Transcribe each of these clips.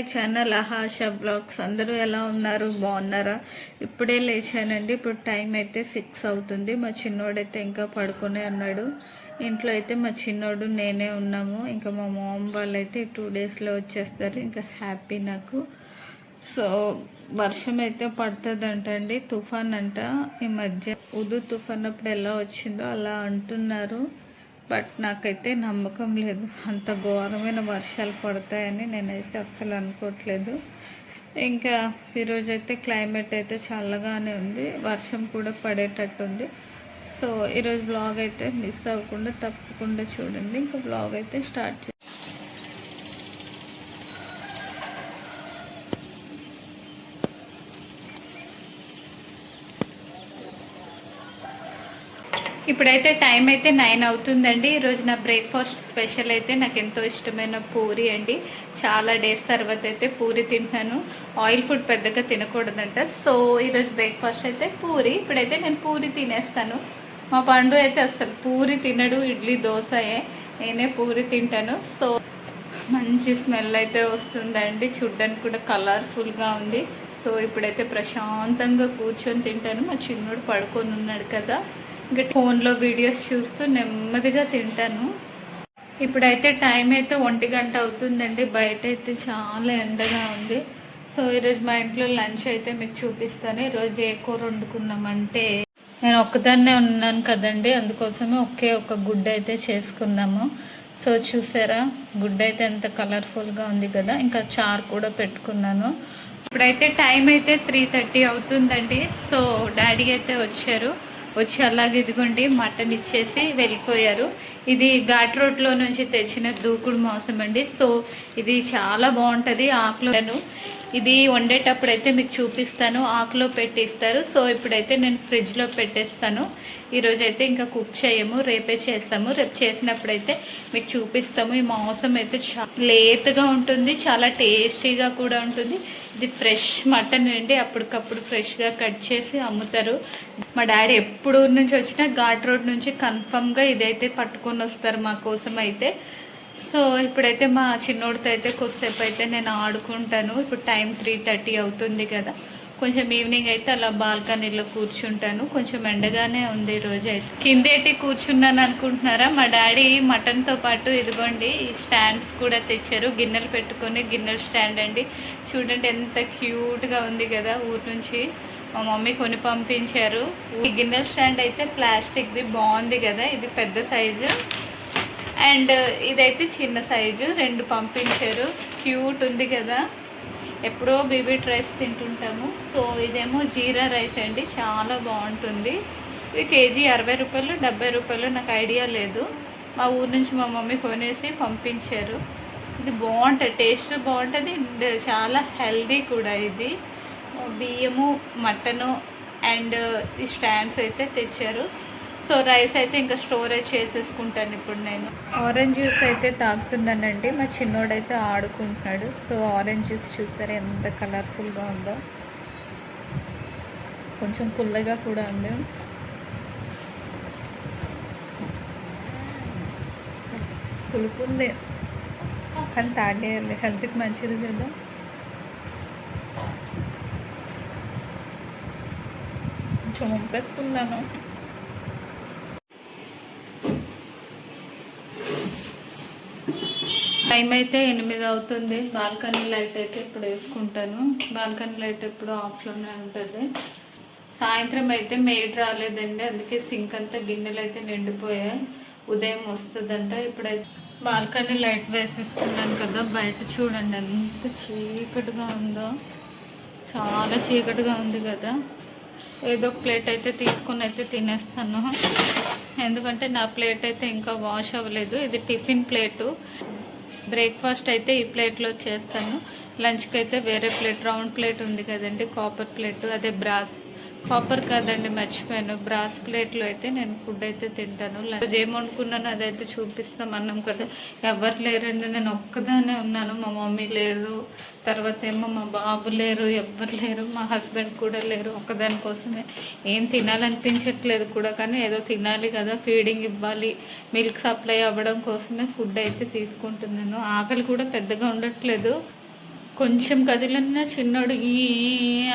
My channel ఆహాష blogs. అందరూ ఎలా ఉన్నారు? బాగున్నారా? ఇప్పుడే లేచానండి. ఇప్పుడు టైం అయితే సిక్స్ అవుతుంది. మా చిన్నోడైతే ఇంకా పడుకునే ఉన్నాడు. ఇంట్లో అయితే మా చిన్నోడు నేనే ఉన్నాము. ఇంకా మా మామ్ వాళ్ళైతే టూ డేస్లో వచ్చేస్తారు. ఇంకా హ్యాపీ నాకు. సో వర్షం అయితే పడుతుందంటండి. తుఫాన్ అంట. ఈ మధ్య ఉదు తుఫాన్ అప్పుడు ఎలా వచ్చిందో అలా అంటున్నారు. బట్ నాకైతే నమ్మకం లేదు. అంత ఘోరమైన వర్షాలు పడతాయని నేనైతే అస్సలు అనుకోవట్లేదు. ఇంకా ఈరోజు అయితే క్లైమేట్ అయితే చల్లగానే ఉంది. వర్షం కూడా పడేటట్టు ఉంది. సో ఈరోజు బ్లాగ్ అయితే మిస్ అవ్వకుండా తప్పకుండా చూడండి. ఇంకా బ్లాగ్ అయితే స్టార్ట్ ఇప్పుడైతే టైం అయితే నైన్ అవుతుందండి. ఈరోజు నా బ్రేక్ఫాస్ట్ స్పెషల్ అయితే నాకు ఎంతో ఇష్టమైన పూరి అండి. చాలా డేస్ తర్వాత అయితే పూరి తింటున్నాను. ఆయిల్ ఫుడ్ పెద్దగా తినకూడదంట. సో ఈరోజు బ్రేక్ఫాస్ట్ అయితే పూరి. ఇప్పుడైతే నేను పూరి తినేస్తాను. మా పండు అయితే అసలు పూరి తినడు. ఇడ్లీ దోశయే నేనే పూరి తింటాను. సో మంచి స్మెల్ అయితే వస్తుందండి. చూడ్డానికి కూడా కలర్ఫుల్గా ఉంది. సో ఇప్పుడైతే ప్రశాంతంగా కూర్చొని తింటాను. మా చిన్నోడు పడుకొని ఉన్నాడు కదా. ఫోన్లో వీడియోస్ చూస్తూ నెమ్మదిగా తింటాను. ఇప్పుడైతే టైం అయితే ఒంటి గంట అవుతుందండి. బయట అయితే చాలా ఎండగా ఉంది. సో ఈరోజు మా ఇంట్లో లంచ్ అయితే మీకు చూపిస్తాను. ఈరోజు ఏ కూర వండుకున్నామంటే నేను ఒక్కదాన్నే ఉన్నాను కదండి. అందుకోసమే ఒకే ఒక గుడ్డ అయితే చేసుకున్నాము సో చూసారా? గుడ్డ అయితే ఎంత కలర్ఫుల్గా ఉంది కదా. ఇంకా చార్ కూడా పెట్టుకున్నాను. ఇప్పుడైతే టైం అయితే త్రీ థర్టీ అవుతుందండి. సో డాడీ అయితే వచ్చారు. వచ్చి అలాగే ఇదిగోండి మటన్ ఇచ్చేసి వెళ్ళిపోయారు. ఇది ఘాట్ రోడ్లో నుంచి తెచ్చిన దూకుడు మాంసం అండి. సో ఇది చాలా బాగుంటుంది ఆకులను ఇది వండేటప్పుడు అయితే మీకు చూపిస్తాను ఆకులో పెట్టిస్తారు. సో ఇప్పుడైతే నేను ఫ్రిడ్జ్లో పెట్టేస్తాను. ఈరోజు అయితే ఇంకా కుక్ చేయము రేపే చేస్తాము. రేపు చేసినప్పుడైతే మీకు చూపిస్తాము. ఈ మాంసం అయితే చాలా లేతగా ఉంటుంది చాలా టేస్టీగా కూడా ఉంటుంది. ఇది ఫ్రెష్ మటన్ అండి. అప్పటికప్పుడు ఫ్రెష్గా కట్ చేసి అమ్ముతారు. మా డాడీ ఎప్పుడు నుంచి వచ్చినా ఘాట్ రోడ్ నుంచి కన్ఫర్మ్గా ఇదైతే పట్టుకొని వస్తారు మా కోసం అయితే. సో ఇప్పుడైతే మా చిన్నోడితో అయితే కొద్దిసేపు అయితే నేను ఆడుకుంటాను. ఇప్పుడు టైం త్రీ థర్టీ అవుతుంది కదా. కొంచెం ఈవినింగ్ అయితే అలా బాల్కనీలో కూర్చుంటాను. కొంచెం ఎండగానే ఉంది ఈరోజు రోజు అయితే. కిందేటి కూర్చున్నాను అనుకుంటున్నారా? మా డాడీ మటన్తో పాటు ఇదిగోండి ఈ స్టాండ్స్ కూడా తెచ్చారు. గిన్నెలు పెట్టుకొని గిన్నెల స్టాండ్ అండి. చూడండి ఎంత క్యూట్గా ఉంది కదా ఊరు నుంచి. మా మమ్మీ కొని పంపించారు. ఈ గిన్నెల స్టాండ్ అయితే ప్లాస్టిక్ది బాగుంది కదా. ఇది పెద్ద సైజు. అండ్ ఇదైతే చిన్న సైజు రెండు పంపించారు. క్యూట్ ఉంది కదా. ఎప్పుడో బీబీట్ రైస్ తింటుంటాము. సో ఇదేమో జీరా రైస్ అండి. చాలా బాగుంటుంది. ఇది కేజీ అరవై రూపాయలు డెబ్బై రూపాయలు నాకు ఐడియా లేదు. మా ఊరు నుంచి మా మమ్మీ కొనేసి పంపించారు. ఇది బాగుంటుంది టేస్ట్ బాగుంటుంది అండ్ చాలా హెల్దీ కూడా ఇది. బియ్యము మటను అండ్ ఈ స్టాండ్స్ అయితే తెచ్చారు. సో రైస్ అయితే ఇంకా స్టోరేజ్ చేసేసుకుంటాను ఇప్పుడు నేను. ఆరెంజ్ జ్యూస్ అయితే తాగుతున్నానండి. మా చిన్నోడైతే ఆడుకుంటున్నాడు. సో ఆరెంజ్ జ్యూస్ చూసారా ఎంత కలర్ఫుల్గా ఉందో. కొంచెం పుల్లగా కూడా ఉంది. పులుపు ఉంది. కానీ తాగేయాలి. హెల్త్కి మంచిది కదా. కొంచెం ఉంపేస్తున్నాను టైం అయితే ఎనిమిది అవుతుంది. బాల్కనీ లైట్ అయితే ఇప్పుడు వేసుకుంటాను. బాల్కనీ లైట్ ఎప్పుడు ఆఫ్లోనే ఉంటుంది. సాయంత్రం అయితే మేడ్ రాలేదండి. అందుకే సింక్ అంతా గిన్నెలు అయితే నిండిపోయాయి. ఉదయం వస్తుందంట. ఇప్పుడైతే బాల్కనీ లైట్ వేసేసుకున్నాను కదా. బయట చూడండి ఎంత చీకటిగా ఉందో. చాలా చీకటిగా ఉంది కదా. ఏదో ఒక ప్లేట్ అయితే తీసుకుని అయితే తినేస్తాను. ఎందుకంటే నా ప్లేట్ అయితే ఇంకా వాష్ అవ్వలేదు. ఇది టిఫిన్ ప్లేటు. బ్రేక్ఫాస్ట్ అయితే ఈ ప్లేట్లో చేస్తాను. లంచ్కి అయితే వేరే ప్లేట్ రౌండ్ ప్లేట్ ఉంది కదండి కాపర్ ప్లేట్ అదే బ్రాస్. కాపర్ కాదండి మర్చిపోయాను. బ్రాస్ ప్లేట్లో అయితే నేను ఫుడ్ అయితే తింటాను. లంచ్ ఏం వండుకున్నాను అదైతే చూపిస్తాం అన్నాం కదా. ఎవరు లేరండి నేను ఒక్కదానే ఉన్నాను. మా మమ్మీ లేరు. తర్వాత ఏమో మా బాబు లేరు ఎవ్వరు లేరు మా హస్బెండ్ కూడా లేరు. ఒక్కదాని కోసమే. ఏం తినాలనిపించట్లేదు కూడా కానీ ఏదో తినాలి కదా ఫీడింగ్ ఇవ్వాలి. మిల్క్ సప్లై అవ్వడం కోసమే ఫుడ్ అయితే తీసుకుంటున్నాను. ఆకలి కూడా పెద్దగా ఉండట్లేదు. కొంచెం కదిలిన చిన్నోడు ఈ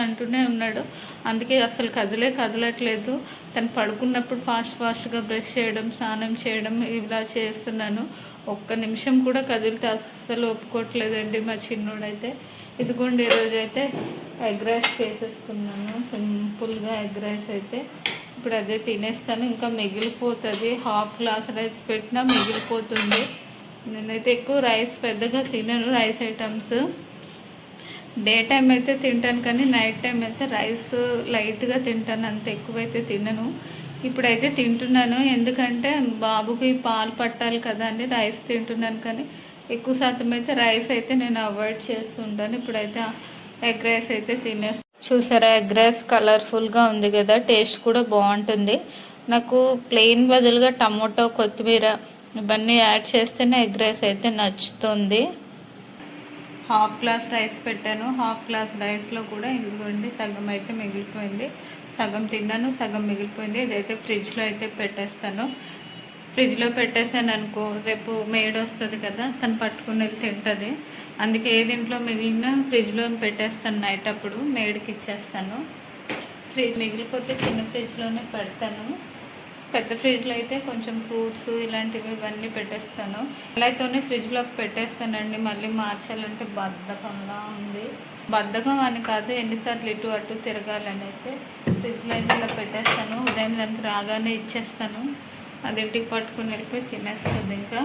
అంటూనే ఉన్నాడు. అందుకే అసలు కదిలే కదలట్లేదు. తను పడుకున్నప్పుడు ఫాస్ట్ ఫాస్ట్గా బ్రష్ చేయడం స్నానం చేయడం ఇలా చేస్తున్నాను. ఒక్క నిమిషం కూడా కదిలితే అస్సలు ఒప్పుకోవట్లేదండి మా చిన్నోడైతే. ఇదిగోండి ఈరోజు అయితే ఎగ్ రైస్ చేసేసుకున్నాను. సింపుల్గా ఎగ్ రైస్ అయితే. ఇప్పుడు అదే తినేస్తాను. ఇంకా మిగిలిపోతుంది. హాఫ్ గ్లాస్ రైస్ పెట్టినా మిగిలిపోతుంది. నేనైతే ఎక్కువ రైస్ పెద్దగా తినను రైస్ ఐటమ్స్. డే టైం అయితే తింటాను కానీ నైట్ టైం అయితే రైస్ లైట్గా తింటాను అంత ఎక్కువైతే తినను. ఇప్పుడైతే తింటున్నాను. ఎందుకంటే బాబుకి పాలు పట్టాలి కదా అని రైస్ తింటున్నాను కానీ ఎక్కువ శాతం అయితే రైస్ అయితే నేను అవాయిడ్ చేస్తుంటాను ఇప్పుడైతే ఎగ్ రైస్ అయితే తినేస్తాను చూసారా ఎగ్ రైస్ కలర్ఫుల్గా ఉంది కదా టేస్ట్ కూడా బాగుంటుంది. నాకు ప్లెయిన్ బదులుగా టమోటో కొత్తిమీర ఇవన్నీ యాడ్ చేస్తేనే ఎగ్ రైస్ అయితే నచ్చుతుంది. హాఫ్ గ్లాస్ రైస్ పెట్టాను. హాఫ్ గ్లాస్ రైస్లో కూడా ఇదిగోండి సగం అయితే మిగిలిపోయింది. సగం తిన్నాను సగం మిగిలిపోయింది. ఇదైతే ఫ్రిడ్జ్లో అయితే పెట్టేస్తాను. ఫ్రిడ్జ్లో పెట్టేసాను అనుకో రేపు మేడ్ వస్తుంది కదా తను పట్టుకుని వెళ్ళి తింటుంది. అందుకే ఏది ఇంట్లో మిగిలిన ఫ్రిడ్జ్లో పెట్టేస్తాను నైట్ అప్పుడు. మేడ్కి ఇచ్చేస్తాను. ఫ్రిడ్జ్ మిగిలిపోతే చిన్న ఫ్రిడ్జ్లోనే పెడతాను. పెద్ద ఫ్రిడ్జ్లో అయితే కొంచెం ఫ్రూట్స్ ఇలాంటివి ఇవన్నీ పెట్టేస్తాను. అలాయితోనే ఫ్రిడ్జ్లోకి పెట్టేస్తానండి. మళ్ళీ మార్చాలంటే బద్ధకంగా ఉంది. బద్ధకం అని కాదు ఎన్నిసార్లు ఇటు అటు తిరగాలని అయితే ఫ్రిడ్జ్లో అయితే ఇలా పెట్టేస్తాను. ఉదయం దానికి రాగానే ఇచ్చేస్తాను. అది ఇంటికి పట్టుకుని వెళ్ళిపోయి తినేస్తుంది ఇంకా.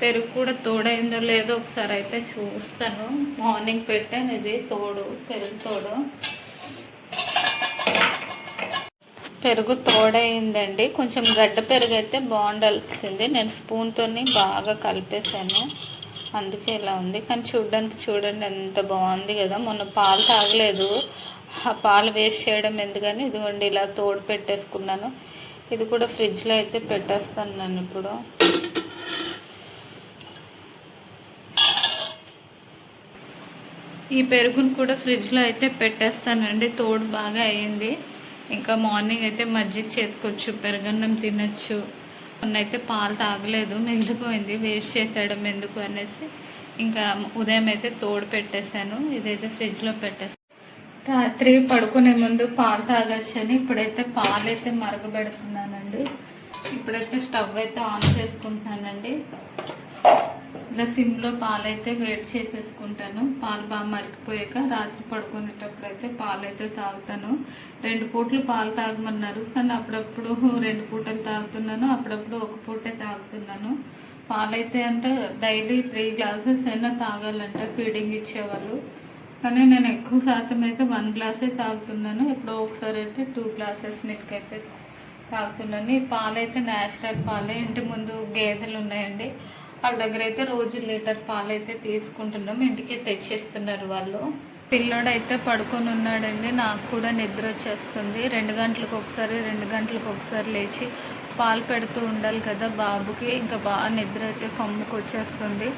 పెరుగు కూడా తోడైందో లేదో ఒకసారి అయితే చూస్తాను. మార్నింగ్ పెట్టాను ఇది తోడు పెరుగు తోడు. పెరుగు తోడైందండి. కొంచెం గడ్డ పెరుగు అయితే బాగుండాల్సింది. నేను స్పూన్తో బాగా కలిపేసాను అందుకే ఇలా ఉంది. కానీ చూడడానికి చూడండి ఎంత బాగుంది కదా. మొన్న పాలు తాగలేదు. ఆ పాలు వేస్ట్ చేయడం ఎందుకని ఇదిగోండి ఇలా తోడు పెట్టేసుకున్నాను. ఇది కూడా ఫ్రిడ్జ్లో అయితే పెట్టేస్తాను నేను ఇప్పుడు. ఈ పెరుగును కూడా ఫ్రిడ్జ్లో అయితే పెట్టేస్తానండి. తోడు బాగా అయ్యింది ఇంకా మార్నింగ్ అయితే మజ్జిగ చేసుకోవచ్చు పెరగన్నం తినచ్చు. అయితే పాలు తాగలేదు మిగిలిపోయింది వేస్ట్ చేసేయడం ఎందుకు అనేసి. ఇంకా ఉదయం అయితే తోడు పెట్టేశాను ఇదైతే ఫ్రిడ్జ్లో పెట్టేసాను రాత్రి పడుకునే ముందు పాలు తాగొచ్చని ఇప్పుడైతే పాలు అయితే మరగబెడుతున్నానండి. ఇప్పుడైతే స్టవ్ అయితే ఆన్ చేసుకుంటున్నానండి. ఇట్లా సిమ్లో పాలైతే వేడి చేసేసుకుంటాను. పాలు బాగా మరిగిపోయాక రాత్రి పడుకునేటప్పుడు అయితే పాలు అయితే తాగుతాను. రెండు పూటలు పాలు తాగమన్నారు. కానీ అప్పుడప్పుడు రెండు పూటలు తాగుతున్నాను. అప్పుడప్పుడు ఒక పూటే తాగుతున్నాను. పాలైతే అంటే డైలీ త్రీ గ్లాసెస్ అయినా తాగాలంట ఫీడింగ్ ఇచ్చేవాళ్ళు. కానీ నేను ఎక్కువ శాతం అయితే వన్ గ్లాసే తాగుతున్నాను. ఎప్పుడో ఒకసారి అయితే టూ గ్లాసెస్ మిల్క్ అయితే తాగుతున్నాను. ఈ పాలైతే న్యాచురల్ పాలే. ఇంటి ముందు గేదెలు ఉన్నాయండి. వాళ్ళ దగ్గర అయితే రోజు లీటర్ పాలు అయితే తీసుకుంటున్నాం. ఇంటికి తెచ్చేస్తున్నారు వాళ్ళు. పిల్లోడు అయితే పడుకొని ఉన్నాడండి. నాకు కూడా నిద్ర వచ్చేస్తుంది. రెండు గంటలకు ఒకసారి రెండు గంటలకు ఒకసారి లేచి పాలు పెడుతూ ఉండాలి కదా బాబుకి. ఇంకా బాగా నిద్ర అయితే కమ్ముకు వచ్చేస్తుంది.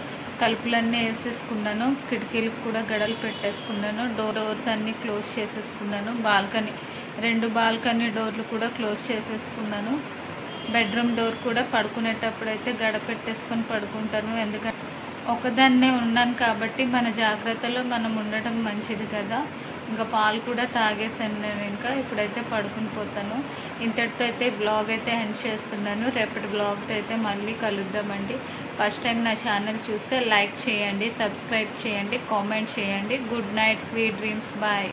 తలుపులన్నీ వేసేసుకున్నాను. కిటికీలకు కూడా గడలు పెట్టేసుకున్నాను. డోర్ డోర్స్ అన్నీ క్లోజ్ చేసేసుకున్నాను. బాల్కనీ రెండు బాల్కనీ డోర్లు కూడా క్లోజ్ చేసేసుకున్నాను. బెడ్రూమ్ డోర్ కూడా పడుకునేటప్పుడు అయితే గడ పెట్టేసుకొని పడుకుంటాను ఎందుకంటే ఒకదాన్నే ఉన్నాను కాబట్టి మన జాగ్రత్తలో మనం ఉండటం మంచిది కదా. ఇంకా పాలు కూడా తాగేసాను నేను ఇంకా ఇప్పుడైతే పడుకుని పోతాను. ఇంతటితో అయితే బ్లాగ్ అయితే ఎండ్ చేస్తున్నాను. రేపటి బ్లాగ్తో అయితే మళ్ళీ కలుద్దామండి. ఫస్ట్ టైం నా ఛానల్ చూస్తే లైక్ చేయండి సబ్స్క్రైబ్ చేయండి కామెంట్ చేయండి. Good night sweet dreams bye.